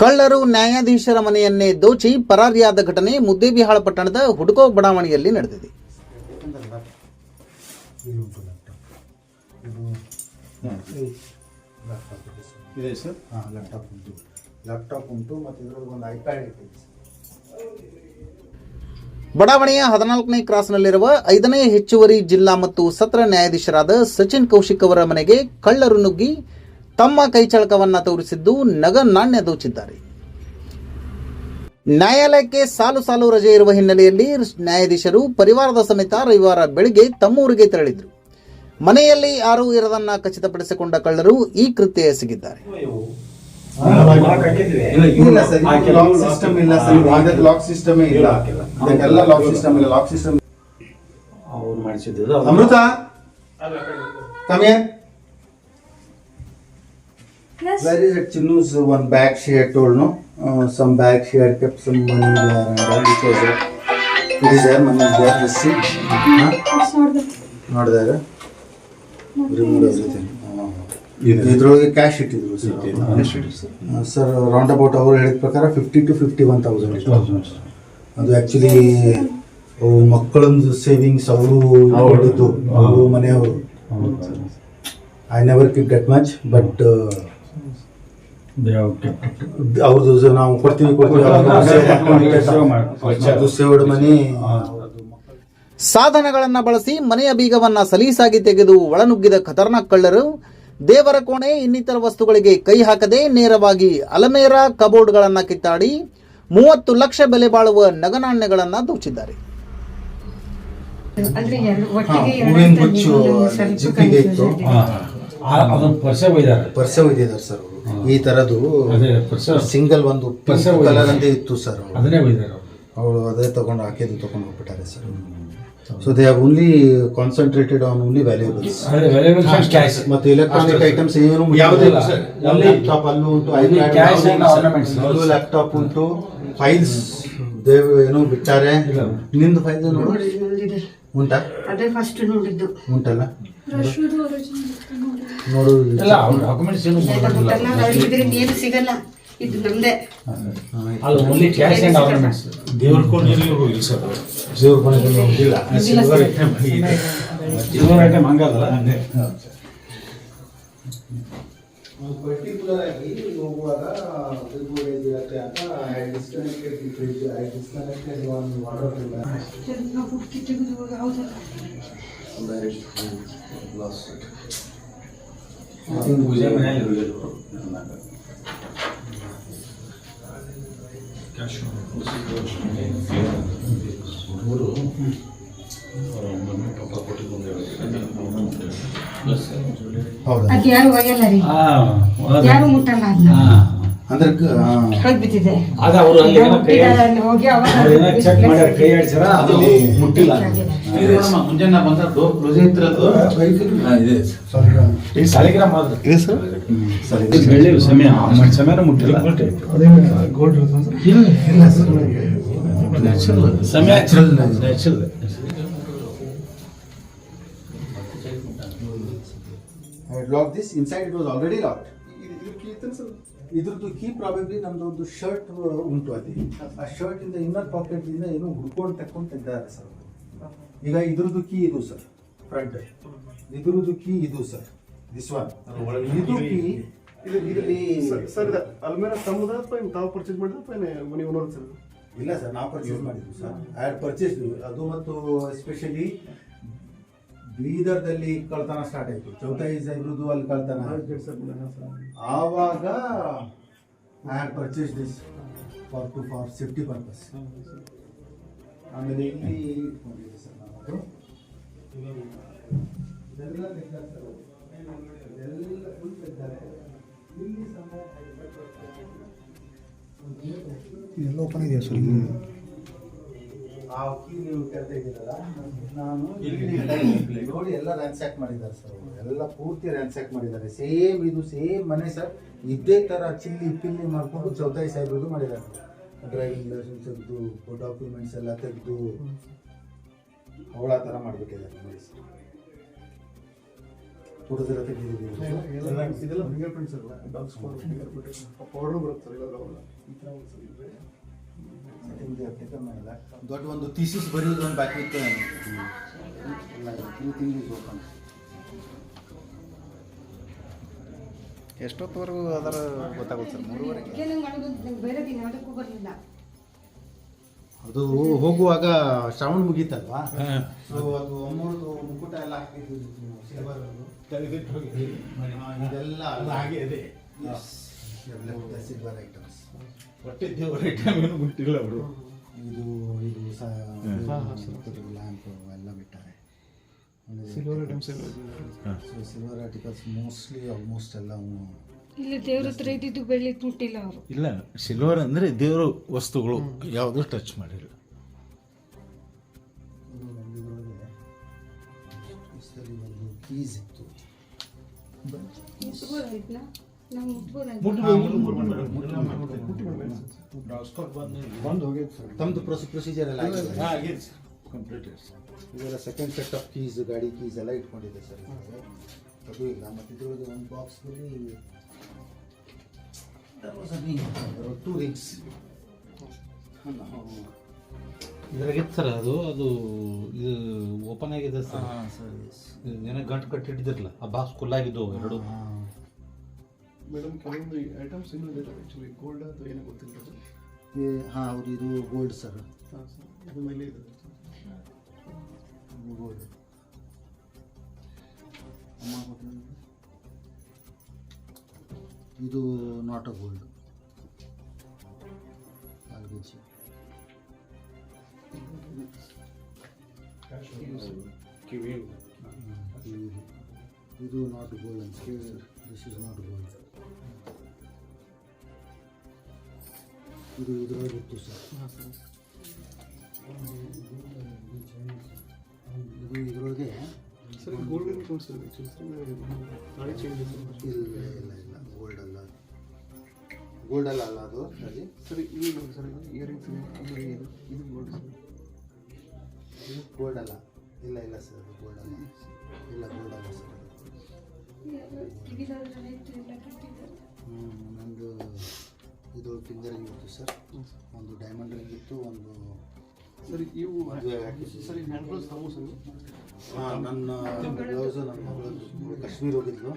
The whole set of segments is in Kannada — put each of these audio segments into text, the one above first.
ಕಳ್ಳರು ನ್ಯಾಯಾಧೀಶರ ಮನೆಯನ್ನೇ ದೋಚಿ ಪರಾರಿಯಾದ ಘಟನೆ ಮುದ್ದೇಬಿಹಾಳ ಪಟ್ಟಣದ ಹುಡುಕೋ ಬಡಾವಣೆಯಲ್ಲಿ ನಡೆದಿದೆ. ಇದೆ ಸರ್? ಹಾಂ ಲ್ಯಾಪ್ಟಾಪ್ ಉಂಟು. ಲ್ಯಾಪ್ಟಾಪ್ ಉಂಟು ಮತ್ತು ಇದರಲ್ಲಿ ಒಂದು ಐಪ್ಯಾಡ್ ಇಟ್ಟಿದೆ ಬಡಾವಣೆಯ ಹದಿನಾಲ್ಕನೇ ಕ್ರಾಸ್ನಲ್ಲಿರುವ ಐದನೇ ಹೆಚ್ಚುವರಿ ಜಿಲ್ಲಾ ಮತ್ತು ಸತ್ರ ನ್ಯಾಯಾಧೀಶರಾದ ಸಚಿನ್ ಕೌಶಿಕ್ ಅವರ ಮನೆಗೆ ಕಳ್ಳರು ನುಗ್ಗಿ ತಮ್ಮ ಕೈಚಳಕವನ್ನ ತೋರಿಸಿದ್ದು ನಗ ನಾಣ್ಯ ದೋಚಿದ್ದಾರೆ. ನ್ಯಾಯಾಲಯಕ್ಕೆ ಸಾಲು ಸಾಲು ರಜೆ ಇರುವ ಹಿನ್ನೆಲೆಯಲ್ಲಿ ನ್ಯಾಯಾಧೀಶರು ಪರಿವಾರದ ಸಮೇತ ರವಿವಾರ ಬೆಳಿಗ್ಗೆ ತಮ್ಮೂರಿಗೆ ತೆರಳಿದ್ರು. ಮನೆಯಲ್ಲಿ ಯಾರೂ ಇರದನ್ನ ಖಚಿತಪಡಿಸಿಕೊಂಡ ಕಳ್ಳರು ಈ ಕೃತ್ಯ ಎಸಗಿದ್ದಾರೆ. ಇಲ್ಲ Yes. Where is it? Chinu's one bag she had told, no? Uh, some bag she had kept some money there and all. Which was it? It is there, money is there. Let's see. Huh? It's not there. Not there. Remove everything. ಇದ್ರೊಳಗೆ ಕ್ಯಾಶ್ ಇಟ್ಟಿದ್ರು ಸರ್ ಸರ್ ರೌಂಡ್ ಅಬೌಟ್ ಅವ್ರು ಹೇಳಿದ ಪ್ರಕಾರ fifty two fifty one thousand ಅದು ಆ್ಯಕ್ಚುಲಿ ಮಕ್ಕಳೊಂದು ಸೇವಿಂಗ್ಸ್ ಅವರು ಅವರು ಮನೆಯವರು I never keep that much but ಅವ್ರದ್ದು ನಾವು ಕೊಡ್ತೀವಿ ಕೊಡ್ತೀವಿ. ಅದು ಸೇವ್ಡ್ ಮನಿ. ಸಾಧನಗಳನ್ನ ಬಳಸಿ ಮನೆಯ ಬೀಗವನ್ನ ಸಲೀಸಾಗಿ ತೆಗೆದು ಒಳನುಗ್ಗಿದ ಖತರ್ನಾಕ್ ಕಳ್ಳರು ದೇವರ ಕೋಣೆ ಇನ್ನಿತರ ವಸ್ತುಗಳಿಗೆ ಕೈ ಹಾಕದೆ ನೇರವಾಗಿ ಅಲಮೇರ ಕಬೋರ್ಡ್ಗಳನ್ನು ಕಿತ್ತಾಡಿ ಮೂವತ್ತು ಲಕ್ಷ ಬೆಲೆ ಬಾಳುವ ನಗನಾಣ್ಯಗಳನ್ನ ದೋಚಿದ್ದಾರೆ. ಪರ್ಸೆ ಒಯ್ದಾರೆ. ಪರ್ಸೆ ಒಯ್ದಿದ್ದಾರೆ ಸರ್ ಈ ಪರ್ಸೆ ಸಿಂಗಲ್ ಒಂದು ಕಲರ್ ಅಂತ ಇತ್ತು ಸರ್ ಅದನ್ನೇ ಅವ್ರು. ಅವಳು ಅದೇ ತಗೊಂಡು ಹಾಕಿದ್ದು ತಗೊಂಡು ಹೋಗ್ಬಿಟ್ಟಾರೆ sir so they have only concentrated on only valuables ಮತ್ತು ಎಲೆಕ್ಟ್ರಾನಿಕ್ ಐಟಮ್ಸ್ ಏನು ಲ್ಯಾಪ್ಟಾಪ್ ಅಲ್ಲೂ ಉಂಟು. ಅಲ್ಲೂ ಲ್ಯಾಪ್ಟಾಪ್ ಉಂಟು ಫೈಲ್ಸ್ ದೇವ್ ಏನೋ ಬಿಟ್ಟಾರೆ. ನಿಂದು ಫೈಲ್ ನೋಡು. ಉಂಟಾ? ಅದೇ ಫಸ್ಟ್ ನೋಡಿದ್ದು. ಉಂಟಲ್ಲ? ನೋಡು ಇಲ್ಲ ಅವ್ರ ಡಾಕ್ಯುಮೆಂಟ್ಸ್ ಏನು ಇದರಿಂದ ಏನು ಸಿಗಲ್ಲ. ಇದು ನಮ್ದೇ. ಓನ್ಲಿ ಕ್ಯಾಶ್ ಅಂಡ್ ಆರ್ನಮೆಂಟ್ಸ್ ದೇವ್ರ ಕೋಣೆಯಲ್ಲಿ ಹೋಗಿ ಸರ್ ದೇವ್ರ ಮನೆಯಲ್ಲಿ ಹೋಗಿಲ್ಲ ಸಿಲ್ವರ್ ಐಟಮ್ ಸಿಲ್ವರ್ ಐಟಮ್ ಹಂಗಲ್ಲ. ಪರ್ಟಿಕ್ಯುಲರ್ ಆಗಿ ಹೋಗುವಾಗ ಇರುತ್ತೆ ಅಂತ ಡಿಸ್ಕನೆಕ್ಟೆಡ್ ಫ್ರಿಡ್ಜ್ ಡಿಸ್ಕನೆಕ್ಟೆಡ್ ಒಂದು ವಾಟರ್ ಪೂಜೆ ಮನೆಯಲ್ಲಿ ಹೋಗಿದ್ರು ಹೌದಾ ಅದು ಯಾರು ಒಯ್ಯಲ್ಲ ರೀ? ಹಾ ಯಾರು ಮುಟ್ಟಲ್ಲ ಅದನ್ನ ಅಂದ್ರೆ ಕ- ಆ, ಹೋಗಿ ಬಿದ್ದಿದೆ ಅದ ಅವರು ಅಲ್ಲಿ ಏನೋ ಕೈ ಮುಟ್ಟಿದ್ದಾರೆ, ಅಲ್ಲಿ ಹೋಗಿ ಅವಾಗ ಅವ್ರು ಏನೋ ಚೆಕ್ ಮಾಡ್ಯಾರ ಕೈ ಆಡ್ಸ್ಯಾರ ಅದು ಮುಟ್ಟಿಲ್ಲ. ಮುಂಜಾನೆ ಬಂದ ಡೋರ್ ಕ್ಲೋಸ್ ಇತ್ತಿರೋದು ಈಗ ಸಾಲಿಗ್ರಾಮ. ಆದ್ರೆ ಇದೆ ಸರ್? ಸರಿ ಬೆಳ್ಳಿ ಸಮಯ. ಸಮಯನ ಮುಟ್ಟಿಲ್ಲ. ಸಮಯ natural natural I this inside this. Inside it was already locked. ಇದ್ರದ್ದು ಕೀ ಪ್ರಾಬಬ್ಲಿ ನಮ್ದು ಒಂದು ಶರ್ಟ್ ಉಂಟು ಅಲ್ಲಿ. ಆ ಶರ್ಟ್ ಇಂದ ಇನ್ನರ್ ಪಾಕೆಟ್ ಇಂದ ಏನೋ ಹುಡ್ಕೊಂಡು ತಕ್ಕೊಂಡು ತೆಗ್ದಾರೆ ಸರ್ ಈಗ ಇದ್ರದ್ದು ಕೀ ಇದು ಸರ್ ಫ್ರಂಟ್ ಇದ್ರದ್ದು ಕೀ ಇದು ಸರ್ ದಿಸ್ ಒನ್ ಇದು ಕೀ ಇದು ಸರ್ ಇದು ಅಲ್ಮೇರ ತಮ್ಮದ ಅಥವಾ ತಾವು ಪರ್ಚೇಸ್ ಅಥವಾ ನೀವು ಸರ್ ಇಲ್ಲ ಸರ್ ನಾವು ಪರ್ಚೇಸ್ ಮಾಡಿದ್ವಿ ಸರ್ ಐ ಹ್ಯಾಡ್ ಪರ್ಚೇಸ್ ಅದು ಮತ್ತು ಎಸ್ಪೆಷಲಿ ಬೀದರ್ದಲ್ಲಿ ಕಳ್ತನ ಸ್ಟಾರ್ಟ್ ಆಯ್ತು ಚೌತಾಯಿ ಸಾಹೇಬ್ರದ್ದು ಅಲ್ಲಿ ಕಳ್ತನ ಆವಾಗ I had purchase this for to for safety purpose ಆಮೇಲೆ ಇಲ್ಲಿ ಇಟ್ಕೊಂಡಿದ್ದೆ ಸರ್ ನಾವು ಅದು. ಇದೆಲ್ಲ ತೆಗ್ದಾರೆ ಸರ್ ಅವ್ರು. ಎಲ್ಲ full ತೆಗ್ದಾರೆ. ಇಲ್ಲಿ ಸಮ ಇದೆಲ್ಲ ಓಪನ್ ಇದೆಯಾ ಸರ್ ಆ ಕೀ ನೀವು ಕೇಳ್ತಾ ಇದ್ದೀರಲ್ಲ ನಾನು ಇಲ್ಲಿ ನೋಡಿ ಎಲ್ಲ ರ್ಯಾನ್ಸ್ಯಾಕ್ ಮಾಡಿದ್ದಾರೆ ಸರ್ ಎಲ್ಲ ಪೂರ್ತಿ ರ್ಯಾನ್ಸ್ಯಾಕ್ ಮಾಡಿದ್ದಾರೆ. ಸೇಮ್ ಇದು ಸೇಮ್ ಮನೆ ಸರ್ ಇದೇ ಥರ ಚಿಲ್ಲಿ ಪಿಲ್ಲಿ ಮಾಡ್ಕೊಂಡು ಚೌತಾಯಿ ಸಾಹೇಬ್ರದ್ದು ಮಾಡಿದ್ದಾರೆ. ಡ್ರೈವಿಂಗ್ ಲೈಸೆನ್ಸ್ ತೆಗೆದು ಡಾಕ್ಯುಮೆಂಟ್ಸ್ ಎಲ್ಲ ತೆಗೆದು ಅವಳ ಥರ ಮಾಡಿಬಿಟ್ಟಿದ್ದಾರೆ ನೋಡಿ ಸರ್ ಫೋಟೋದೆಲ್ಲ ತೆಗೆದಿದ್ದೀವಿ ಇದೆಲ್ಲ ಫಿಂಗರ್ ಪ್ರಿಂಟ್ಸ್ ಅಲ್ಲ docs spot finger print powder ಬರುತ್ತೆ ಸರ್ ಇವಾಗ ಅವೆಲ್ಲ ಈ ಥರ ಒಂದು ಸರ್ ಇದ್ರೆ ದೊಡ್ಡ ಒಂದು ಥೀಸಿಸ್ ಬರೆಯೋದು ಒಂದು ಬಾಕಿ ಇತ್ತು ಇಸ್ ಓಪನ್ ಎಷ್ಟೊತ್ತವರೆಗೂ ಅದರ ಗೊತ್ತಾಗುತ್ತೆ ಸರ್? ಮೂರುವರೆಗೆ ಏನು ಬೇರೆ ದಿನ ಯಾವುದಕ್ಕೂ ಬರಲಿಲ್ಲ. ಅದು ಹೋಗುವಾಗ ಶ್ರಾವಣ ಮುಗೀತಲ್ವಾ? ಸೊ ಅದು ಅಮ್ಮೂರ್ದು ಮುಕುಟ ಎಲ್ಲ ಹಾಕಿದ್ದು ಸಿಲ್ವರ್ ಇದೆಲ್ಲ ಹಾಗೆ ಇದೆ. ಸಿಲ್ವರ್ ಐಟಮ್ಸ್ ಹೊಟ್ಟೆ ದೇವರ ಐಟಮ್ ಏನು ಬಿಟ್ಟಿಲ್ಲ ಅವರು. ಇದು ಇದು ಲ್ಯಾಂಪ್ ಎಲ್ಲ ಬಿಟ್ಟಾರೆ. ಸಿಲ್ವರ್ ಐಟಮ್ಸ್ ಎಲ್ಲ ಸಿಲ್ವರ್ ಆರ್ಟಿಕಲ್ಸ್ ಮೋಸ್ಟ್ಲಿ ಆಲ್ಮೋಸ್ಟ್ ಎಲ್ಲ ಇಲ್ಲಿ ದೇವ್ರ ಹತ್ರ ಇದ್ದಿದ್ದು ಬೆಳ್ಳಿ ಮುಟ್ಟಿಲ್ಲ ಅವರು. ಇಲ್ಲ ಸಿಲ್ವರ್ ಅಂದ್ರೆ ದೇವರ ವಸ್ತುಗಳು ಯಾವುದು ಟಚ್ ಮಾಡಿಲ್ಲ. ಕೀಸ್ ಇತ್ತು. ತಮ್ಮದು ಪ್ರೊಸೀಜರ್ ಎಲ್ಲ ಆಗಿದೆ. ಕಂಪ್ಲೀಟ್ ಇದೆಲ್ಲ ಸೆಕೆಂಡ್ ಸೆಟ್ ಆಫ್ ಕೀಸ್ ಗಾಡಿ ಕೀಸ್ ಎಲ್ಲ ಇಟ್ಕೊಂಡಿದೆ ಸರ್. ಅದು ಇಲ್ಲ. ಮತ್ತು ಇದ್ರೊಳಗೆ ಒಂದು ಬಾಕ್ಸ್ನಲ್ಲಿ ಟೂ ರಿಂಗ್ಸ್ ಇದ್ರಾಗಿತ್ತು ಸರ್ ಅದು. ಅದು ಇದು ಓಪನ್ ಆಗಿದೆ ಸರ್. ಹಾಂ ಸರ್ ಎಸ್ ಏನೋ ಗಂಟು ಕಟ್ಟಿಟ್ಟಿದ್ರಲ್ಲ ಆ ಬಾಕ್ಸ್ ಖುಲ್ಲಾಗಿದ್ದವು ಎರಡು. ಹಾಂ. ಮೇಡಮ್ ಕೆಲವೊಂದು ಐಟಮ್ಸ್ ಇನ್ನೂ ಇದೆ? ಆ್ಯಕ್ಚುಲಿ ಗೋಲ್ಡ್ ಅಂತ ಏನೋ ಗೊತ್ತಿಲ್ಲ ಸರ್ ಹಾಂ ಹೌದು ಇದು ಗೋಲ್ಡ್ ಸರ್ ಹಾಂ ಸರ್ ಇದು ಮೇಲೆ ಇದೆ. ಗೋಲ್ಡ್ ಇದು ನಾಟ್ ಅ ಗೋಲ್ಡ್ ಇದು ನಾಟ್ ಗೋಲ್ಡ್ ಅಂತ ದಿಸ್ ಇಸ್ ನಾಟ್ ಗೋಲ್ಡ್ ಇದು ಇದರೊಳಗೆ ಇತ್ತು ಸರ್ ಇದು ಇದರೊಳಗೆ ಸರ್ ಗೋಲ್ಡನ್ ಆ್ಯಕ್ಚುಲಿ ಸರ್ ನಾಳೆ ಚೇಂಜ್ ಇಲ್ಲ ಇಲ್ಲ ಇಲ್ಲ ಗೋಲ್ಡ್ ಅಲ್ಲ ಗೋಲ್ಡ್ ಅಲ್ಲ ಅಲ್ಲ ಅದು ಸರಿ ಸರ್ ಇಲ್ಲಿ ನೋಡಿ ಸರ್ ಇಯರಿಂಗ್ಸ್ ಆಮೇಲೆ ಇದು ಇದು ಗೋಲ್ಡ್ ಸರ್ ಇದು ಗೋಲ್ಡ್ ಅಲ್ಲ. ಇಲ್ಲ ಇಲ್ಲ ಸರ್, ಗೋಲ್ಡ್ ಅಲ್ಲ. ಇಲ್ಲ, ಗೋಲ್ಡ್ ಅಲ್ಲ ಸರ್. ನಂದು ಇದು ಫಿಂಗರ್ ರಿಂಗ್ ಇತ್ತು ಸರ್. ಒಂದು ಡೈಮಂಡ್ ರಿಂಗ್ ಇತ್ತು ಒಂದು ಸರ್ ಇವು ಸರ್ ಹ್ಯಾಂಡ್ ಗ್ಲೌಸ್ ತಾವು ಸರ್. ಹಾಂ ನನ್ನ ಬ್ಲೌಸ್ ನನ್ನ ಮಗಳು ಕಾಶ್ಮೀರ್ ಹೋಗಿದ್ಲು.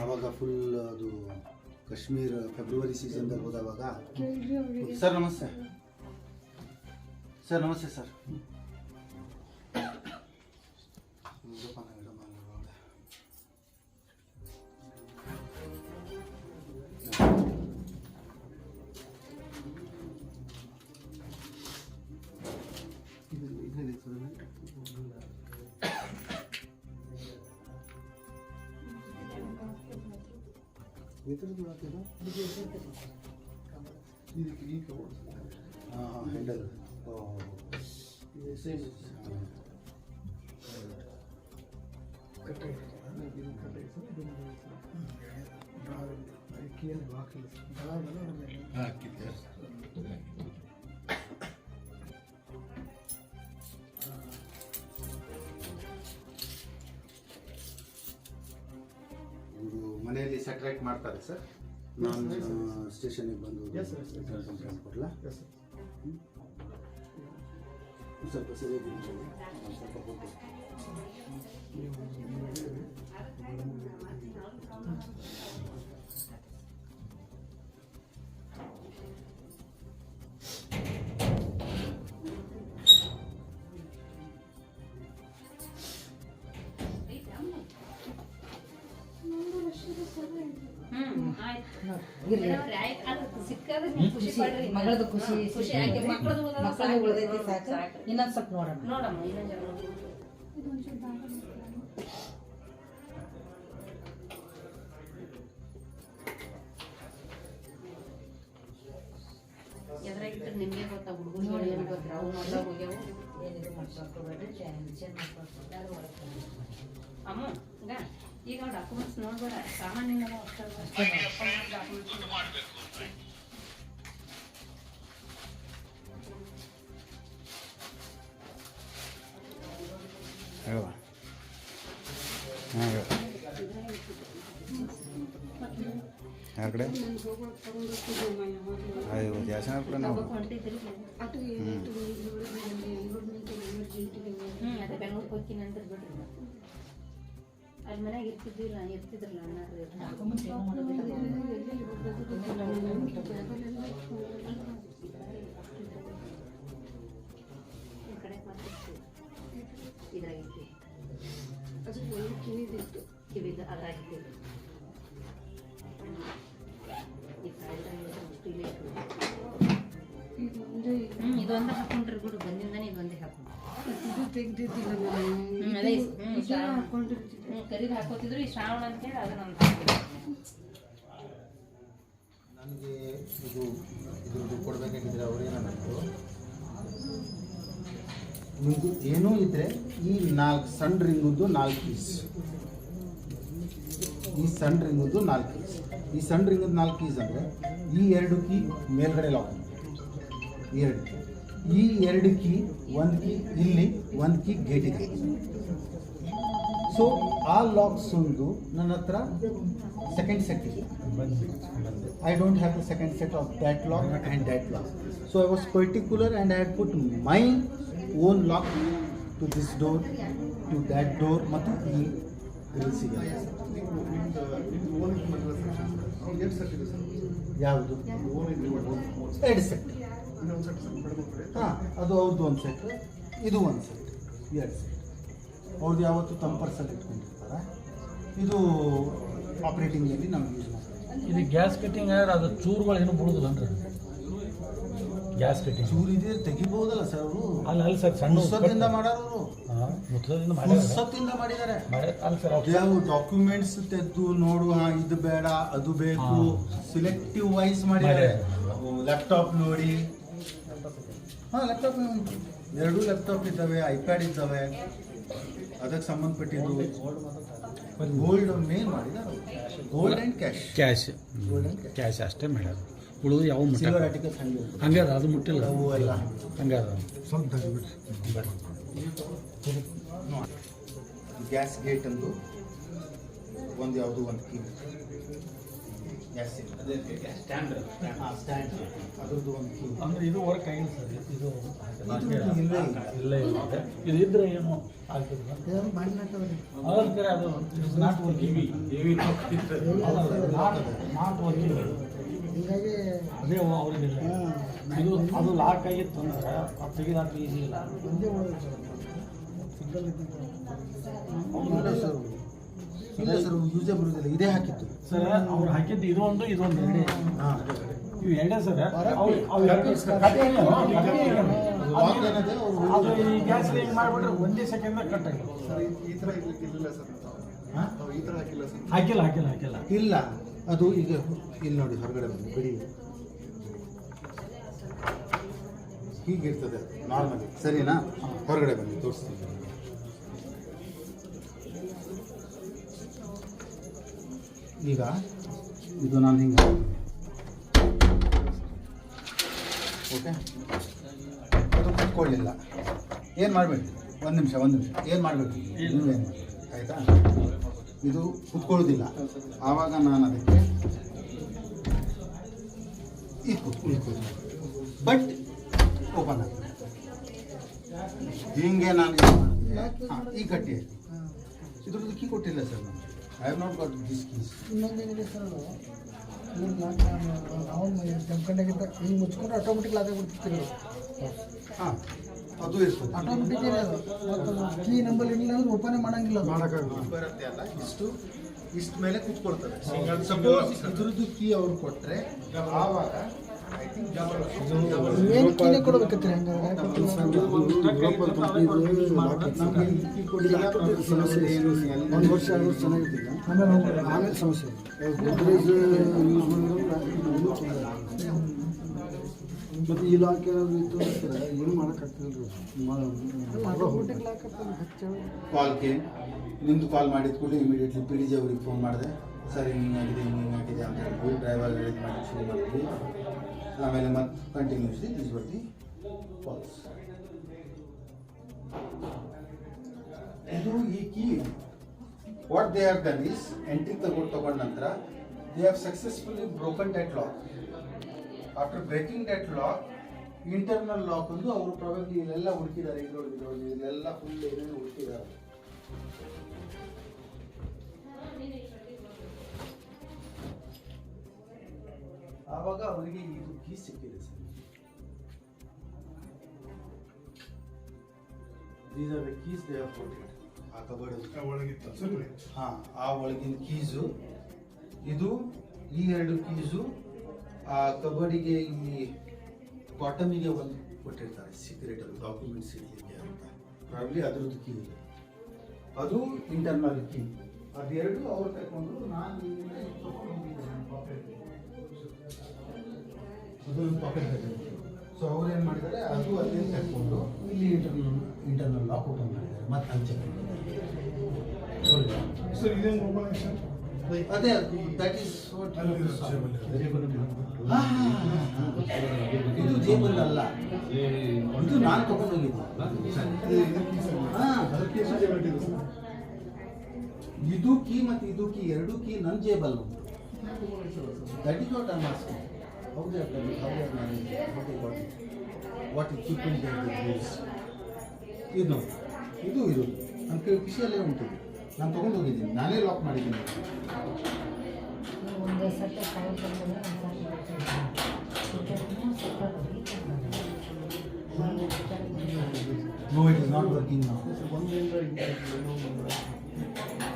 ಆವಾಗ ಫುಲ್ ಅದು ಕಾಶ್ಮೀರ್ ಫೆಬ್ರವರಿ ಸೀಸನ್ದಾಗ ಹೋದವಾಗ. ಸರ್ ನಮಸ್ತೆ. ಸರ್ ನಮಸ್ತೆ ಸರ್. ಇದಕ್ಕೆ ಈ ಕಬೋರ್ಡ್ ಹಾಂ ಹಾಂ ಹ್ಯಾಂಡಲ್ ಸೇಮ್ ಕಟ್ಟಾಗಿ ಸೆಟ್ರೈಟ್ ಮಾಡ್ತಾರೆ ಸರ್. ನಾನು ಸ್ಟೇಷನಿಗೆ ಬಂದು Yes, sir, yes, sir. Complaint ಕೊಡಲಾ? Yes sir ಸ್ವಲ್ಪ ಸರಿಯಾಗಿ ನಿಂತ್ಕೊಳ್ಳಿ. ಒಂದ್ ಸ್ವಲ್ಪ ಹೋಗ್ಬೋದು. ಮಗಳದು ಖುಷಿ ಖುಷಿ ಮಕ್ಕಳದು ಉಳ್ದೈತಿ ಸಾಕು ಇನ್ನೊಂದ್ ಸ್ವಲ್ಪ ನೋಡೋಣ ನೋಡಮ್ಮ ಹೇಳ್ತೀರಿ ನಿಮಗೆ ಗೊತ್ತಾ ನೋಡಿ ಏನು ಗೊತ್ತಾ ಅವು ಮೊದಲ ಹೋಗ್ಯಾವು ಏನಿದು ಮಾಡ್ಕೊಬೇಡ್ರಿ ಅಮ್ಮ ಈಗ ಡಾಕ್ಯುಮೆಂಟ್ಸ್ ನೋಡ್ಬೇಡ ಸಾಮಾನ್ಯ ಹೇಳುವ? ಹಾಂ ಹೇಳು. ಯಾರ ಕಡೆ? ಅಯ್ಯೋ ಜಾಸ್ತಿ ಕೂಡ ನಾವು. ಹ್ಞೂ ಇರ್ತಿದ್ದಿಲ್ಲ ಇರ್ತಿದ್ರಲ್ಲ ಈ ಕಡೆ ಇದಾಗಿತ್ತು. ಅದು ಕಿವಿದಿತ್ತು. ಕಿವಿದ ಅದಾಗೈತಿ ಹ್ಮ್ ಇದೊಂದೇ ಹಾಕೊಂಡ್ರಿ ಬಿಡು ಬಂದಿಂದಾನೆ ಇದೊಂದೇ ಹಾಕೊಂಡ್ರಿ. ಇದು ತೆಗ್ದಿದ್ದಿಲ್ಲ ಹ್ಮ್, ಅದೇ ನಾನು ಹ್ಮ್, ಇದನ್ನ ಶ್ರಾವಣ. ಹಾಕೊಂಡಿರ್ತಿದ್ದೆ. ಹ್ಞೂ ಕರಿದು ಹಾಕೋತಿದ್ರು ಈ ಶ್ರಾವಣ ಅಂತೇಳಿ ಅದನ್ನ ಒಂದು ನನಗೆ ಇದು ಇದ್ರದ್ದು ಕೊಡಬೇಕಾಗಿದ್ರೆ ಅವ್ರೇನಂದ್ರು ನಿಮ್ಮದು ಏನೂ ಇದ್ರೆ ಈ ನಾಲ್ಕು ಸಣ್ಣ ರಿಂಗದ್ದು ನಾಲ್ಕು ಪೀಸ್ ಈ ಸಣ್ಣ ರಿಂಗದ್ದು ನಾಲ್ಕು ಪೀಸ್ ಈ ಸಣ್ಣ ರಿಂಗದ್ದು ನಾಲ್ಕು ಪೀಸ್ ಅಂದರೆ ಈ ಎರಡು ಕೀ ಮೇಲ್ಗಡೆ ಲಾಕ್ ಎರಡು ಕೀ ಈ ಎರಡು ಕೀ ಒಂದು ಕೀ ಇಲ್ಲಿ ಒಂದು ಕೀ ಗೇಟಿಗೆ ಸೊ ಆ ಲಾಕ್ಸ್ ಒಂದು ನನ್ನ ಹತ್ರ ಸೆಕೆಂಡ್ ಸೆಟ್ ಇದೆ I don't have the second set of that lock and that lock. So I was particular and I had put my own lock to this door, to that door, ಮತ್ತು ಈ ಗ್ರಿಲ್ಸಿಗೆ ಎಷ್ಟು ಸೆಟ್ ಇದೆ ಸರ್ ಯಾವುದು ಓನ್ ಇದೆ ಎರಡು ಸೆಟ್ ಹಾಂ ಅದು ಅವ್ರದ್ದು ಒಂದು ಸೆಟ್ ಇದು ಒಂದು ಸೆಟ್ ಎರಡು ಸೆಟ್ ಅವ್ರದ್ದು ಯಾವತ್ತು ತಮ್ಮ ಪರ್ಸಲ್ಲಿ ಇಟ್ಕೊಂಡಿರ್ತಾರೆ. ಇದು ಆಪ್ರೇಟಿಂಗಲ್ಲಿ ನಾವು ಯೂಸ್ ಮಾಡ್ತೀವಿ. ಇದು ಗ್ಯಾಸ್ ಕಟ್ಟಿಂಗ್ ಅದು ಚೂರುಗಳು ಏನು ಬಿಡುದಿಲ್ಲ ಅಂದ್ರೆ? ಗ್ಯಾಸ್ ಕಟ್ಟಿಂಗ್ ಚೂರು ಇದೆ ತೆಗಿಬಹುದಲ್ಲ ಸರ್ ಅವರು. ಅಲ್ಲ ಅಲ್ಲ ಸರ್ ಸಣ್ಣ ಸತ್ತಿಂದ ಮಾಡೋರು ಮುತ್ತದಿಂದ ಮಾಡ್ಯಾರ ಮುಸ್ಸತ್ತಿಂದ ಮಾಡಿದ್ದಾರೆ ಅಲ್ಲ ಸರ್ ಯಾವ ಡಾಕ್ಯುಮೆಂಟ್ಸ್ ತೆದ್ದು ನೋಡುವ ಇದು ಬೇಡ ಅದು ಬೇಕು ಸಿಲೆಕ್ಟಿವ್ ವೈಸ್ ಮಾಡಿದ್ದಾರೆ ಲ್ಯಾಪ್ಟಾಪ್ ನೋಡಿ ಹಾ ಲ್ಯಾಪ್ಟಾಪ್ ಎರಡು ಲ್ಯಾಪ್ಟಾಪ್ ಇದ್ದಾವೆ ಐಪ್ಯಾಡ್ ಇದ್ದಾವೆ. ಅದಕ್ಕೆ ಸಂಬಂಧಪಟ್ಟಿದ್ದು ಗೋಲ್ಡ್ ಮೇನ್ ಮಾಡಿದ್ದಾರೆ gold and cash cash gold and cash ಅಷ್ಟೇ ಮಾಡ್ಯಾರ ಉಳಿದು ಯಾವ ಮುಟ್ಟ ಸಿಲ್ವರ್ ಆರ್ಟಿಕಲ್ಸ್ ಹಂಗೆ ಅದು ಮುಟ್ಟಿಲ್ಲ. ಅವು ಎಲ್ಲ. ಹಂಗದ ಸ್ವಲ್ಪ ಗ್ಯಾಸ್ ಗೇಟ್ ಅಂದು ಒಂದು ಯಾವುದು ಒಂದು ಕೀ ಗ್ಯಾಸ್ ಸ್ಟ್ಯಾಂಡ್ ಅದ್ರದ್ದು ಒಂದು ಅಂದ್ರೆ ಇದು ವರ್ಕ್ ಆಗಿಲ್ಲ ಸರ್ ಇದು ಇಲ್ಲ. ಇಲ್ಲ ಇಲ್ಲ ಇದು. ಇದ್ರೆ ಏನು ಆಗ್ತದೆ? ಅದಕ್ಕೆ ಅದು ನಾಟ್ ವರ್ಕಿಂಗ್ ನಾಟ್ ವರ್ಕಿಂಗ್ ಅದೇ ಅವ್ರಿಗಿಲ್ಲ. ಇದು ಅದು ಲಾಕ್ ಆಗಿತ್ತು ಅಂದ್ರೆ ಅದು ತೆಗೆದಾಕ ಈಸಿ ಇಲ್ಲ. ಇಲ್ಲ ಸರ್ ಇಲ್ಲ ಸರ್ ಯೂಸೇ ಬರುವುದಿಲ್ಲ ಇದೇ ಹಾಕಿತ್ತು ಸರ್ ಅವ್ರು ಹಾಕಿದ್ದು ಇದೊಂದು ಒಂದು ಇದೊಂದು ಎರಡೇ. ಹಾಂ. ಇವು ಎರಡೇ ಸರ್ ಅವ್ರು ಅವ್ರು ಲಾಕ್ ಏನದೆ? ಅವರು ಅದು ಈ ಗ್ಯಾಸ್ ಲೀಕ್ ಮಾಡಿಬಿಟ್ರೆ ಒಂದೇ ಸೆಕೆಂಡ್ ಕಟ್ ಆಗಿಲ್ಲ ಸರ್ ಈ- ಥರ ಇರ್ಲಿಕ್ಕೆ ಸರ್ ಹಾಂ? ನಾವು ಈ ಥರ ಹಾಕಿಲ್ಲ ಸರ್ ಹಾಕಿಲ್ಲ ಹಾಕಿಲ್ಲ ಹಾಕಿಲ್ಲ. ಇಲ್ಲ. ಅದು ಈಗ ಇಲ್ಲಿ ನೋಡಿ ಹೊರಗಡೆ ಬಂದು ಬಿಡಿ. ಹೀಗಿರ್ತದೆ ನಾರ್ಮಲಿ. ಸರಿನಾ? ಹೊರಗಡೆ ಬನ್ನಿ ತೋರಿಸ್ತೀನಿ. ಈಗ ಇದು ನಾನು ಹಿಂಗೆ ಓಕೆ? ಅದು ಕುತ್ಕೊಳ್ಳಿಲ್ಲ. ಏನು ಮಾಡಬೇಡಿ ಒಂದು ನಿಮಿಷ ಒಂದು ನಿಮಿಷ. ಏನು ಮಾಡಬೇಕು? ನೀವೇನು ಆಯಿತಾ? ಇದು ಕುತ್ಕೊಳ್ಳೋದಿಲ್ಲ. ಆವಾಗ ನಾನು ಅದಕ್ಕೆ ಇದು ಕುತ್ಕೊಳ್ಳಿ ಬಟ್ ಓಪನ್ ಆಗ್ತದೆ. ಹಿಂಗೆ ನಾನು ಹಾಂ ಈ ಕಟ್ಟಿ ಆಯ್ತು ಇದ್ರದ್ದು ಕೀ ಕೊಟ್ಟಿಲ್ಲ ಸರ್ ನಾನು I have not got this keys ಇನ್ನೊಂದೇನಿದೆ sir ಅದು? ನಾವು ಜಂಪ್ಕೊಂಡಾಗಿದ್ದ ಹಿಂಗೆ ಮುಚ್ಕೊಂಡ್ರೆ ಆಟೋಮೆಟಿಕ್ ಲಾಕ್ ಆಗ್ಬಿಡ್ತಿತ್ತು ಹಾಂ ಅದು ಇರ್ತದೆ ಆಟೋಮೆಟಿಕ್ ಅದು? ಕೀ ನಂಬರ್ ಇಲ್ಲ ಅಂದ್ರೆ ಓಪನ್ ಮಾಡಂಗಿಲ್ಲ ಮಾಡೋಕ್ಕಾಗಲ್ಲ. ಬರುತ್ತೆ ಅಲ್ಲ ಇಷ್ಟು ಇಷ್ಟ ಮೇಲೆ ಕುತ್ಕೊಳ್ತಾರೆ ಸಪೋಸ್ ಇದ್ರದ್ದು ಕೀ ಅವ್ರು ಕೊಟ್ಟರೆ ಆವಾಗ ಏನು ಸಮಸ್ಯೆ ಒಂದು ವರ್ಷ ಚೆನ್ನಾಗಿದ್ದಿಲ್ಲ ಆಮೇಲೆ ಸಮಸ್ಯೆ ಇತ್ತು ಏನು ಮಾಡೋಕ್ಕಾಗ್ತಿಲ್ಲ ಕಾಲ್ ಕೇಮ್ ನಿಮ್ದು ಕಾಲ್ ಮಾಡಿದ ಕೂಡಲೇ ಇಮಿಡಿಯೇಟ್ಲಿ ಪಿ ಡಿ ಜಿ ಅವ್ರಿಗೆ ಫೋನ್ ಮಾಡಿದೆ. ಸರ್ ಹಿಂಗಾಗಿದೆ ಹಿಂಗಾಗಿದೆ ಅಂತ ಹೇಳ್ಬಿಟ್ಟು ಡ್ರೈವರ್ ಇದು ಮಾಡಿ ಶುರು ಮಾಡಿದ್ವಿ. ಆಮೇಲೆ ಮತ್ತೆ ಕಂಟಿನ್ಯೂಸ್ಲಿ ದಿಸ್ ಬರ್ತಿ ಫಾಲ್ಸ್ ಇದು ಈ key what they have done is entry ತಗೊಂಡು ತಗೊಂಡ ನಂತರ they have successfully broken that lock after breaking that lock internal lock ಒಂದು ಅವರು ಪ್ರಾಬ್ಲಮ್ ಇಲ್ಲೆಲ್ಲ ಹುಡುಕಿದ್ದಾರೆ ಇದ್ರೊಳಗೆ ಇದ್ರೊಳಗೆ ಇಲ್ಲೆಲ್ಲ ಫುಲ್ ಏನೇನು ಹುಡುಕಿದ್ದಾರೆ. ಆವಾಗ ಅವರಿಗೆ ಇದು ಕೀ ಸಿಕ್ಕಿದೆ sir. These are the keys they are it a cupboard ಹಾ ಆ ಒಳಗಿನ ಕೀಸು ಇದು ಈ ಎರಡು ಕೀಸು ಆ ಕಬಡಿಗೆ ಇಲ್ಲಿ ಬಾಟಮಿಗೆ ಒಂದು ಕೊಟ್ಟಿರ್ತಾರೆ ಸೀಕ್ರೆಟ್ ಅದು ಡಾಕ್ಯುಮೆಂಟ್ಸ್ ಇಡಲಿಕ್ಕೆ ಅಂತ. ಪ್ರಾಬ್ಲಿ ಅದ್ರದ್ದು ಕೀ ಇದೆ. ಅದು ಇಂಟರ್ನಲ್ ಕೀ ಅದೆರಡು ಅವ್ರು ತಗೊಂಡು ನಾನು ಇಲ್ಲಿಂದ ತಗೊಂಡು ಹೋಗಿದ್ದೆ ನನ್ನ ಪಾಕೆಟ್ ಅದು ಪಾಕೆಟ್ ಪಾಕೆಟ್ ಸೊ ಅವ್ರು ಏನು ಮಾಡಿದ್ದಾರೆ? ಅದು ಅಲ್ಲಿಂದ ತಗೊಂಡು ಇಲ್ಲಿ ಇಂಟರ್ನಲ್ ಇಂಟರ್ನಲ್ ಲಾಕ್ ಓಪನ್ ಮಾಡಿದ್ದಾರೆ. ಮತ್ತೆ ಅಂಚೆ ಸರ್ ಇದೇನು ಓಪನ್ ಅದೇ ದಟ್ ಈಸ್ ಇದು ಜೇಬಲ್ ಅಲ್ಲ. ಇದು ನಾನು ತಗೊಂಡು ಹೋಗಿದ್ದೆ ಹಾ. ಇದು ಕೀ ಮತ್ತು ಇದು ಕೀ ಎರಡು ಕೀ ನನ್ನ ಜೇಬಲ್ that is what I'm managed it, how they got it, what is they have used. ಇದು ನೋಡಿ ಇದು. ಇದು ನನ್ನ ಕೈ ಖುಷಿಯಲ್ಲೇ ಉಂಟು ನಾನು ತೊಗೊಂಡು ಹೋಗಿದ್ದೀನಿ. ನಾನೇ ಲಾಕ್ ಮಾಡಿದ್ದೀನಿ. No it is not working ನಾವು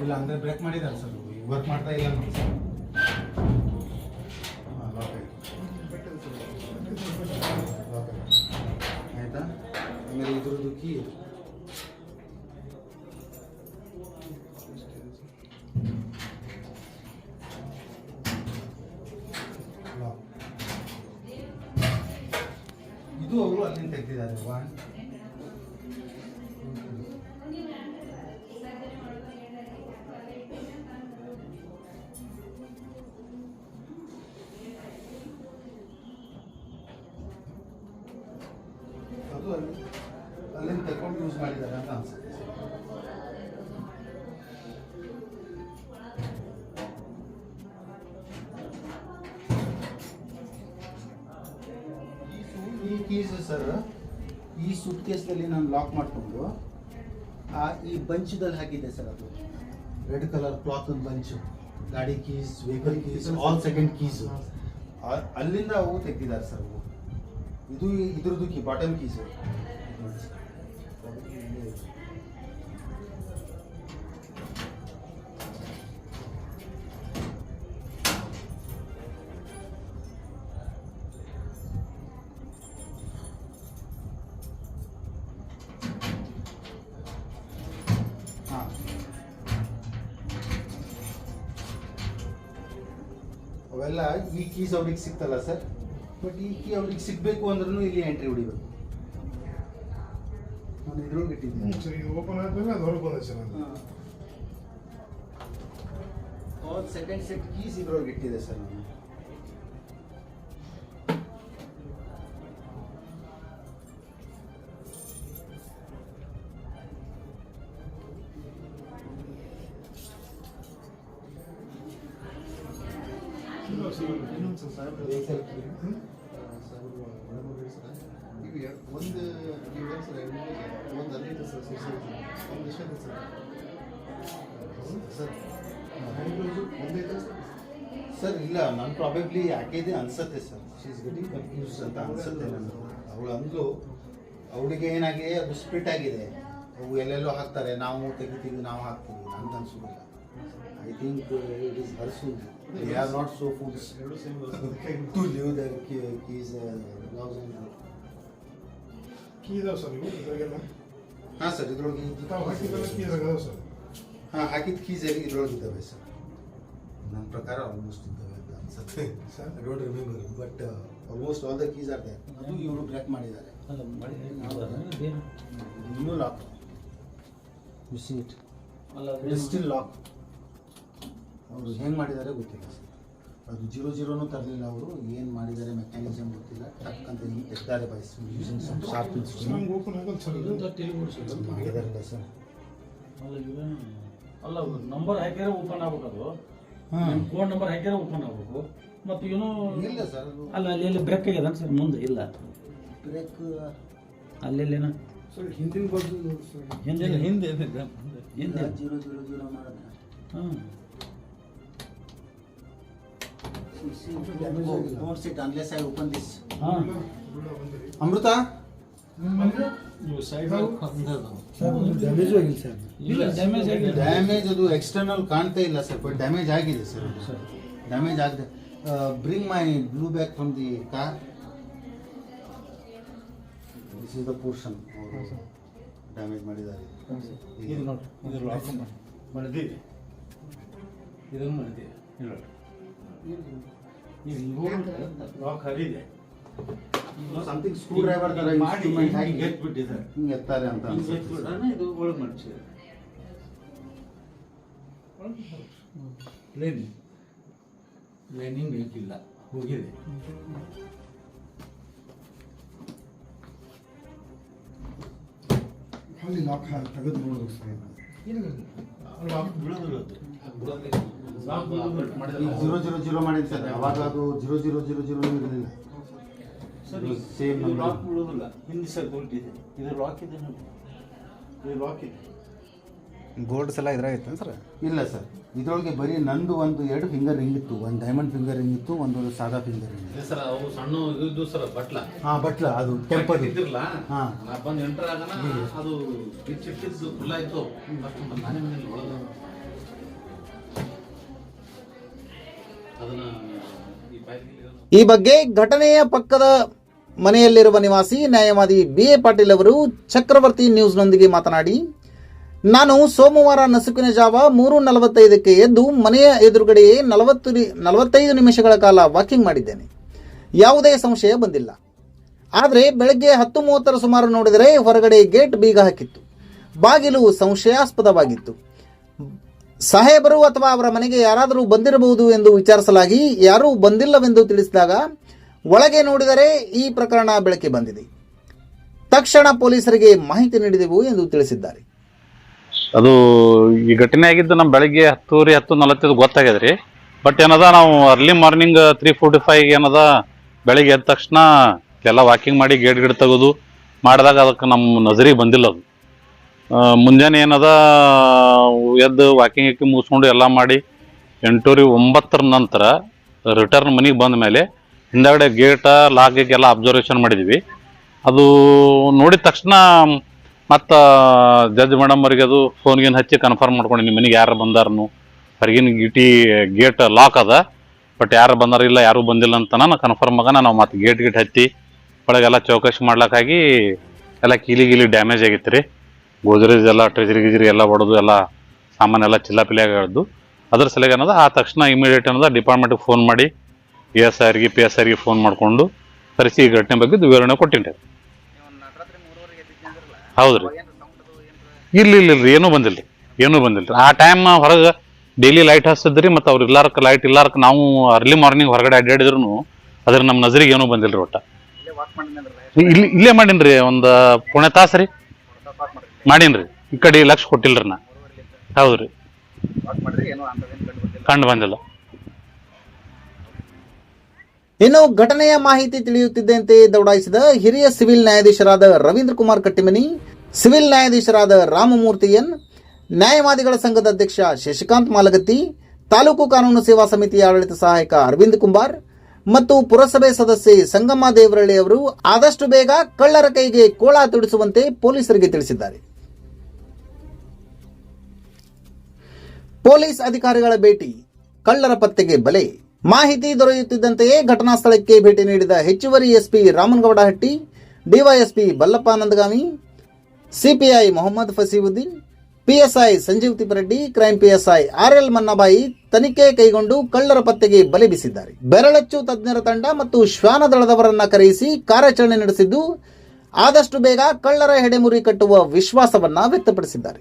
ಇಲ್ಲ ಅಂದರೆ ಬ್ರೇಕ್ ಮಾಡಿದ್ದಾರೆ ಸರ್. ವರ್ಕ್ ಮಾಡ್ತಾ ಇಲ್ಲ. ನೋಡಿ ಸರ್ ಇದು ಅವರು ಅಲ್ಲಿಂದ ತೆಗೆದಿದ್ದಾರೆ ಒನ್ ಲಾಕ್ ಮಾಡಿಕೊಂಡು ಆ ಈ ಬಂಚದಲ್ಲಿ ಹಾಕಿದ್ದೆ ಸರ್ ಅದು? ರೆಡ್ ಕಲರ್ ಕ್ಲಾತ್ ಒಂದು ಬಂಚ್. ಗಾಡಿ keys vehicle keys all second keys ಅಲ್ಲಿಂದ ಅವು ತೆಗೆದಿದ್ದಾರೆ ಸರ್ ಅವು ಇದು ಇದ್ರದ್ದು ಕೀ ಬಾಟಮ್ ಕೀಸ್ ಕೀಸ್ ಅವ್ರಿಗೆ ಸಿಕ್ತಲ್ಲ ಸರ್? ಬಟ್ ಈ ಕೀ ಅವ್ರಿಗೆ ಸಿಗಬೇಕು ಅಂದ್ರೂ ಇಲ್ಲಿ ಎಂಟ್ರಿ ಹೊಡಿಬೇಕು. ನಾನು ಇದ್ರೊಳಗೆ ಇಟ್ಟಿದ್ದೀನಿ. ಸರ್ ಇದು ಓಪನ್ ಆದ್ಮೇಲೆ ಅದು ಹೊರಗೆ ಬಂದ ಸರ್ ಸೆಕೆಂಡ್ ಸೆಟ್ ಕೀಸ್ ಇದ್ರೊಳಗೆ ಇಟ್ಟಿದೆ ಸರ್ ನಾನು. ಈಗ ಒಂದು ನೀವು ಸರ್ ಒಂದು ಅಲ್ಲಿದೆ ಸರ್ ಒಂದು ಎಷ್ಟು ಸರ್ ಸರ್ ಒಂದೇ ಸರ್ ಸರ್ ಇಲ್ಲ ನಾನು ಪ್ರಾಬಬ್ಲಿ ಯಾಕೆದೆ ಅನ್ಸತ್ತೆ sir she's is getting confuse ಅಂತ ಅನ್ಸುತ್ತೆ ನನಗೆ ಅವಳು ಅಂದ್ಲು ಅವಳಿಗೆ ಏನಾಗಿದೆ ಅದು ಸ್ಪ್ಲಿಟ್ ಆಗಿದೆ. ಅವು ಎಲ್ಲೆಲ್ಲೋ ಹಾಕ್ತಾರೆ ನಾವು ತೆಗಿತೀವಿ ನಾವು ಹಾಕ್ತೀವಿ ಅಂತ ಅನ್ಸೋದಿಲ್ಲ I think it is her soul they are not so fools ಎರಡು same to leave there keys gloves key ಇದಾವೆ ಸರ್ ಇವು ಇದ್ರಾಗೆಲ್ಲ ಹಾಂ ಸರ್ ಇದ್ರೊಳಗೆ ತಾವು ಹಾಕಿದ್ದೆಲ್ಲ ಕೀ ಇದ್ರಾಗ ಅದಾವೆ ಸರ್ ಹಾಂ ಹಾಕಿದ ಕೀಸ್ ಎಲ್ಲಿ ಇದ್ರೊಳಗೆ ಇದ್ದಾವೆ ಸರ್ ನನ್ನ ಪ್ರಕಾರ ಆಲ್ಮೋಸ್ಟ್ ಇದ್ದಾವೆ ಅಂತ I don't remember, but uh, almost all the keys are there. ಅದು ಇವರು ಬ್ರೇಕ್ ಮಾಡಿದ್ದಾರೆ ಅಲ್ಲ ಮಾಡಿ ಏನು ಇನ್ನೂ ಲಾಕ್ ಯು ಸಿ ಇಟ್ ಅಲ್ಲ ಇಟ್ ಸ್ಟಿಲ್ ಲಾಕ್ ಅವರು ಹೆಂಗೆ ಮಾಡಿದ್ದಾರೆ ಗೊತ್ತಿಲ್ಲ ಸರ್. ಅದು ಜೀರೋ ಜೀರೋನು ತರಲಿಲ್ಲ ಅವರು. ಏನು ಮಾಡಿದ್ದಾರೆ ಮೆಕ್ಯಾನಿಸಮ್ ಗೊತ್ತಿಲ್ಲ. ಟಕ್ ಅಂತ ಹಿಂಗೆ ತೆಗ್ದಾರೆ ಯೂಸಿಂಗ್ ಸಮ್ ಶಾರ್ಪ್ ಮಾಡಿದಾರಲ್ಲ ಸರ್. ಅಲ್ಲ ನಂಬರ್ ಹಾಕಿದ್ರೆ ಓಪನ್ ಆಗ್ಬೇಕು ಅದು ಹಾಂ. ಕೋಡ್ ನಂಬರ್ ಹಾಕಿದ್ರೆ ಓಪನ್ ಆಗ್ಬೇಕು. ಮತ್ತು ಏನೋ ಇಲ್ಲ ಸರ್ ಅಲ್ಲ ಅಲ್ಲಿ ಬ್ರೇಕ್ ಆಗ್ಯದ ಸರ್ ಮುಂದೆ? ಇಲ್ಲ. ಬ್ರೇಕ್ ಅಲ್ಲೆಲ್ಲೇನ ಸರ್ ಹಿಂದಿನ ಹಿಂದೆ ಹಿಂದೆ ಹಿಂದೆ. ಜೀರೋ ಜೀರೋ ಜೀರೋ ಮಾಡಿದ್ರೆ ಹಾಂ Don't sit unless I open this. ಹಾಂ ಅಮೃತ ಡ್ಯಾಮೇಜ್ ಆಗಿಲ್ಲ ಸರ್ ಇಲ್ಲ ಡ್ಯಾಮೇಜ್ ಆಗಿದೆ ಡ್ಯಾಮೇಜ್ ಅದು ಎಕ್ಸ್ಟರ್ನಲ್ ಕಾಣ್ತಾ ಇಲ್ಲ ಸರ್ ಬಟ್ ಡ್ಯಾಮೇಜ್ ಆಗಿದೆ ಸರ್ ಡ್ಯಾಮೇಜ್ ಆಗಿದೆ bring my blue bag from the car this is the portion damage ಮಾಡಿದ್ದಾರೆ ಇದು ನೋಡಿ ಇದು ಲಾಕ್ ಮಾಡಿದ್ದೀವಿ ಇದನ್ನು ಮಾಡಿದ್ದೀವಿ ಇಲ್ಲ ಲಾಕ್ ಹರಿದೆ. ಸಮಥಿಂಗ್ ಸ್ಕ್ರೂ ಡ್ರೈವರ್ ತರ ಮಾಡಿ instrument ಹಾಕಿ ಎತ್ಬಿಟ್ಟಿದ್ದಾರೆ. ಹಿಂಗೆ ಎತ್ತಾರೆ ಅಂತ ಅನ್ಸುತ್ತೆ ಇದು ಒಳಗೆ ಮಾಡಿಸಿದೆ ಲೈನ್ ಲೈನಿಂಗ್ ಬೇಕಿಲ್ಲ. ಹೋಗಿದೆ. ಅಲ್ಲಿ ಲಾಕ್ ತೆಗೆದು ನೋಡೋದು ಸರ್. ಲಾಕ್. ಲಾಕ್ ಬಿಡೋದಿಲ್ಲ. ಈಗ ಜೀರೋ ಜೀರೋ ಜೀರೋ ಮಾಡಿದ ಸರ್ ಅವಾಗ ಅದು ಜೀರೋ ಜೀರೋ ಜೀರೋ ಜೀರೋ ಇರಲಿಲ್ಲ ಸರ್ number. ಲಾಕ್ ಬಿಡೋದಿಲ್ಲ ಹಿಂದೆ ಸರ್ ಇದು. ಲಾಕ್ ಇದೆ ನೋಡಿ ಇದು ಲಾಕ್ ಇದೆ. ಗೋಲ್ಡ್ ಸಲ ಇದ್ರಾಗೈತೆ ಸರ್? ಇಲ್ಲ ಸರ್ ಇದ್ರೊಳಗೆ ಬರೀ ನಂದು ಒಂದು ಎರಡು ಫಿಂಗರ್ ರಿಂಗ್ ಇತ್ತು. ಒಂದು ಡೈಮಂಡ್ ಫಿಂಗರ್ ರಿಂಗ್ ಇತ್ತು ಒಂದು ಸಾದಾ ಫಿಂಗರ್ ರಿಂಗ್ ಇದೆ ಸರ್ ಅವು ಸಣ್ಣ ಇದು ಸರ್ ಬಟ್ಲ. ಹಾ ಬಟ್ಲ ಅದು ಕೆಂಪದು ಇದ್ದಿರಲ್ಲ ಹಾ. ಬಂದು ಎಂಟರ್ ಆಗನ ಅದು ಬಿಚ್ಚಿಟ್ಟಿದ್ದು ಫುಲ್ ಆಯ್ತು. ಫಸ್ಟ್ ನಾನೇ ಮನೇಲಿ ಒಳಗೆ ಈ ಬಗ್ಗೆ ಘಟನೆಯ ಪಕ್ಕದ ಮನೆಯಲ್ಲಿರುವ ನಿವಾಸಿ ನ್ಯಾಯವಾದಿ ಬಿ ಎ ಪಾಟೀಲ್ ಅವರು ಚಕ್ರವರ್ತಿ ನ್ಯೂಸ್ನೊಂದಿಗೆ ಮಾತನಾಡಿ, ನಾನು ಸೋಮವಾರ ನಸುಕಿನ ಜಾವ ಮೂರು ನಲವತ್ತೈದಕ್ಕೆ ಎದ್ದು ಮನೆಯ ಎದುರುಗಡೆಯೇ ನಲವತ್ತು ನಲವತ್ತೈದು ನಿಮಿಷಗಳ ಕಾಲ ವಾಕಿಂಗ್ ಮಾಡಿದ್ದೇನೆ. ಯಾವುದೇ ಸಂಶಯ ಬಂದಿಲ್ಲ. ಆದರೆ ಬೆಳಗ್ಗೆ ಹತ್ತು ಮೂವತ್ತರ ಸುಮಾರು ನೋಡಿದರೆ ಹೊರಗಡೆ ಗೇಟ್ ಬೀಗ ಹಾಕಿತ್ತು. ಬಾಗಿಲು ಸಂಶಯಾಸ್ಪದವಾಗಿತ್ತು. ಸಾಹೇಬರು ಅಥವಾ ಅವರ ಮನೆಗೆ ಯಾರಾದರೂ ಬಂದಿರಬಹುದು ಎಂದು ವಿಚಾರಿಸಲಾಗಿ ಯಾರೂ ಬಂದಿಲ್ಲವೆಂದು ತಿಳಿಸಿದಾಗ, ಒಳಗೆ ನೋಡಿದರೆ ಈ ಪ್ರಕರಣ ಬೆಳಕಿಗೆ ಬಂದಿದೆ. ತಕ್ಷಣ ಪೊಲೀಸರಿಗೆ ಮಾಹಿತಿ ನೀಡಿದೆವು ಎಂದು ತಿಳಿಸಿದ್ದಾರೆ. ಅದು ಈ ಘಟನೆ ಆಗಿದ್ದು ನಮ್ಮ ಬೆಳಗ್ಗೆ ಹತ್ತೂರಿ ಹತ್ತು ನಲವತ್ತೈದು ಗೊತ್ತಾಗ್ಯದ್ರಿ ಬಟ್ ಏನದ, ನಾವು early morning three forty five ಏನದ, ಬೆಳಿಗ್ಗೆ ಎದ್ದ ತಕ್ಷಣ ಎಲ್ಲ ವಾಕಿಂಗ್ ಮಾಡಿ ಗೇಟ್ ಗಿಡ ತೆಗೆದು ಮಾಡಿದಾಗ ಅದಕ್ಕೆ ನಮ್ಮ ನಜರಿಗೆ ಬಂದಿಲ್ಲ ಅದು. ಮುಂಜಾನೆ ಏನದ, ಎದ್ದು ವಾಕಿಂಗ್ ಹಾಕಿ ಮುಗಿಸ್ಕೊಂಡು ಎಲ್ಲ ಮಾಡಿ ಎಂಟೂರಿ ಒಂಬತ್ತರ ನಂತರ ರಿಟರ್ನ್ ಮನೆಗೆ ಬಂದ ಮೇಲೆ ಹಿಂದಗಡೆ ಗೇಟ ಲಾಕ್ ಎಲ್ಲ ಅಬ್ಸರ್ವೇಷನ್ ಮಾಡಿದ್ವಿ. ಅದು ನೋಡಿದ ತಕ್ಷಣ ಮತ್ತು ಜಡ್ಜ್ ಮೇಡಮ್ ಅವರಿಗೆ ಅದು ಫೋನ್ಗೇನು ಹಚ್ಚಿ ಕನ್ಫರ್ಮ್ ಮಾಡ್ಕೊಂಡು, ನಿಮ್ಮ ಮನೆಗೆ ಯಾರು ಬಂದಾರನು? ಹೊರಗಿನ ಗಿಟಿ ಗೇಟ್ ಲಾಕ್ ಅದ ಬಟ್ ಯಾರು ಬಂದಾರ ಇಲ್ಲ, ಯಾರೂ ಬಂದಿಲ್ಲ ಅಂತ ನಾನು ಕನ್ಫರ್ಮ್ ಆಗ ನಾವು ಮತ್ತೆ ಗೇಟ್ ಗೇಟ್ ಹತ್ತಿ ಒಳಗೆಲ್ಲ ಚೌಕಾಶಿ ಮಾಡ್ಲಕ್ಕಾಗಿ ಎಲ್ಲ ಕೀಲಿ ಗೀಲಿ ಡ್ಯಾಮೇಜ್ ಆಗಿತ್ತು ರೀ ಗೋದ್ರೇಜ್ ಎಲ್ಲ ಟ್ರೆಜರಿ ಗಿಜರಿ ಎಲ್ಲ ಹೊಡೆದು ಎಲ್ಲ ಸಾಮಾನೆಲ್ಲ ಚಿಲ್ಲಾಪಿಲಿಯಾಗಿ ಹೇಳ್ದು ಅದ್ರ ಸಲುವಾಗಿ ಏನದ ಆ ತಕ್ಷಣ ಇಮಿಡಿಯೇಟ್ ಏನದ ಡಿಪಾರ್ಟ್ಮೆಂಟ್ಗೆ ಫೋನ್ ಮಾಡಿ ಎ ಎಸ್ ಆರ್ಗೆ ಪಿ ಎಸ್ ಆರ್ಗೆ ಫೋನ್ ಮಾಡಿಕೊಂಡು ಕರೆಸಿ ಈ ಘಟನೆ ಬಗ್ಗೆ ವಿವರಣೆ ಕೊಟ್ಟಿನಿ ಹೌದ್ರಿ. ಇಲ್ಲ ಇಲ್ಲ ರೀ ಏನೂ ಬಂದಿಲ್ಲ ಏನೂ ಬಂದಿಲ್ಲ. ಆ ಟೈಮ್ ಹೊರಗೆ ಡೈಲಿ ಲೈಟ್ ಹಚ್ತಿದ್ರಿ ಮತ್ತು ಅವ್ರು ಇಲ್ಲಾರಕ್ಕೆ ಲೈಟ್ ಇಲ್ಲಾರಕ್ಕೆ ನಾವು ಅರ್ಲಿ ಮಾರ್ನಿಂಗ್ ಹೊರಗಡೆ ಅಡ್ಡಾಡಿದ್ರು ಅದ್ರ ನಮ್ಮ ನಜರಿಗೆ ಏನೂ ಬಂದಿಲ್ಲ ರೀ ಒಟ್ಟ. ಇಲ್ಲಿ, ಇಲ್ಲೇ ಮಾಡೀನ್ರಿ? ಒಂದು ಪುಣೆ ತಾಸು ರೀ. ಮಾಡೀನ್ರಿ. ಈ ಕಡೆ ಲಕ್ಷ ಕೊಟ್ಟಿಲ್ರಿ ನಾ. ಹೌದ್ರಿ. ಕಂಡು ಬಂದಿಲ್ಲ. ಇನ್ನು ಘಟನೆಯ ಮಾಹಿತಿ ತಿಳಿಯುತ್ತಿದ್ದಂತೆ ದೌಡಾಯಿಸಿದ ಹಿರಿಯ ಸಿವಿಲ್ ನ್ಯಾಯಾಧೀಶರಾದ ರವೀಂದ್ರ ಕುಮಾರ್ ಕಟ್ಟಿಮನಿ, ಸಿವಿಲ್ ನ್ಯಾಯಾಧೀಶರಾದ ರಾಮಮೂರ್ತಿ ಎನ್, ನ್ಯಾಯವಾದಿಗಳ ಸಂಘದ ಅಧ್ಯಕ್ಷ ಶಶಿಕಾಂತ್ ಮಾಲಗತ್ತಿ, ತಾಲೂಕು ಕಾನೂನು ಸೇವಾ ಸಮಿತಿಯ ಆಡಳಿತ ಸಹಾಯಕ ಅರವಿಂದ್ ಕುಮಾರ್ ಮತ್ತು ಪುರಸಭೆ ಸದಸ್ಯೆ ಸಂಗಮ್ಮ ದೇವರಳ್ಳಿ ಅವರು ಆದಷ್ಟು ಬೇಗ ಕಳ್ಳರ ಕೈಗೆ ಕೋಳ ತುಡಿಸುವಂತೆ ಪೊಲೀಸರಿಗೆ ತಿಳಿಸಿದ್ದಾರೆ. ಪೊಲೀಸ್ ಅಧಿಕಾರಿಗಳ ಭೇಟಿ, ಕಳ್ಳರ ಪತ್ತೆಗೆ ಬಲೆ. ಮಾಹಿತಿ ದೊರೆಯುತ್ತಿದ್ದಂತೆಯೇ ಘಟನಾ ಸ್ಥಳಕ್ಕೆ ಭೇಟಿ ನೀಡಿದ ಹೆಚ್ಚುವರಿ SP Ramanagouda Hatti, DYSP Ballappa Nandagami, CPI Mohammed Faseeuddin, PSI Sanjeev Tippareddy crime PSI R L Mannabai ತನಿಖೆ ಕೈಗೊಂಡು ಕಳ್ಳರ ಪತ್ತೆಗೆ ಬಲೆ ಬೀಸಿದ್ದಾರೆ. ಬೆರಳಚ್ಚು ತಜ್ಞರ ತಂಡ ಮತ್ತು ಶ್ವಾನ ದಳದವರನ್ನ ಕರೆಯಿಸಿ ಕಾರ್ಯಾಚರಣೆ ನಡೆಸಿದ್ದು, ಆದಷ್ಟು ಬೇಗ ಕಳ್ಳರ ಹೆಡೆಮುರಿ ಕಟ್ಟುವ ವಿಶ್ವಾಸವನ್ನ ವ್ಯಕ್ತಪಡಿಸಿದ್ದಾರೆ.